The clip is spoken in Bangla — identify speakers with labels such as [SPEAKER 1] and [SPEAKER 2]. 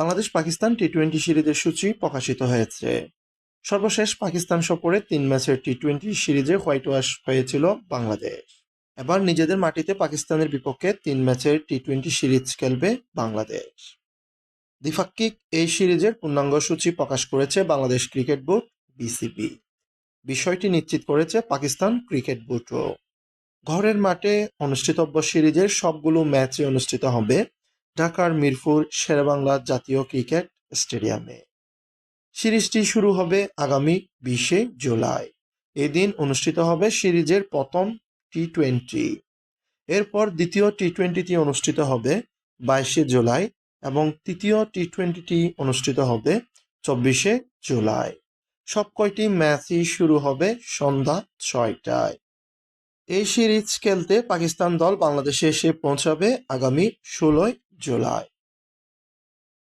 [SPEAKER 1] বাংলাদেশ পাকিস্তান টি টোয়েন্টি সিরিজের সূচি প্রকাশিত হয়েছে। সর্বশেষ পাকিস্তান সফরে তিন ম্যাচের টি টোয়েন্টি সিরিজে হোয়াইট ওয়াশ হয়েছিল বাংলাদেশ। এবার নিজেদের মাটিতে পাকিস্তানের বিপক্ষে তিন ম্যাচের টি টোয়েন্টি সিরিজ খেলবে বাংলাদেশ। দ্বিপাক্ষিক এই সিরিজের পূর্ণাঙ্গ সূচি প্রকাশ করেছে বাংলাদেশ ক্রিকেট বোর্ড বিসিবি বিষয়টি নিশ্চিত করেছে পাকিস্তান ক্রিকেট বোর্ডও। ঘরের মাঠে অনুষ্ঠিতব্য সিরিজের সবগুলো ম্যাচই অনুষ্ঠিত হবে ঢাকার মিরপুর শেরেবাংলা জাতীয় ক্রিকেট স্টেডিয়ামে। সিরিজটি শুরু হবে আগামী বিশে জুলাই। এদিন অনুষ্ঠিত হবে সিরিজের প্রথম টি টোয়েন্টি এরপর দ্বিতীয় টি টোয়েন্টিটি অনুষ্ঠিত হবে বাইশে জুলাই এবং তৃতীয় টি টোয়েন্টিটি অনুষ্ঠিত হবে চব্বিশে জুলাই। সব কয়টি ম্যাচই শুরু হবে সন্ধ্যা ছয়টায়। এই সিরিজ খেলতে পাকিস্তান দল বাংলাদেশে এসে পৌঁছাবে আগামী ষোলোই জুলাই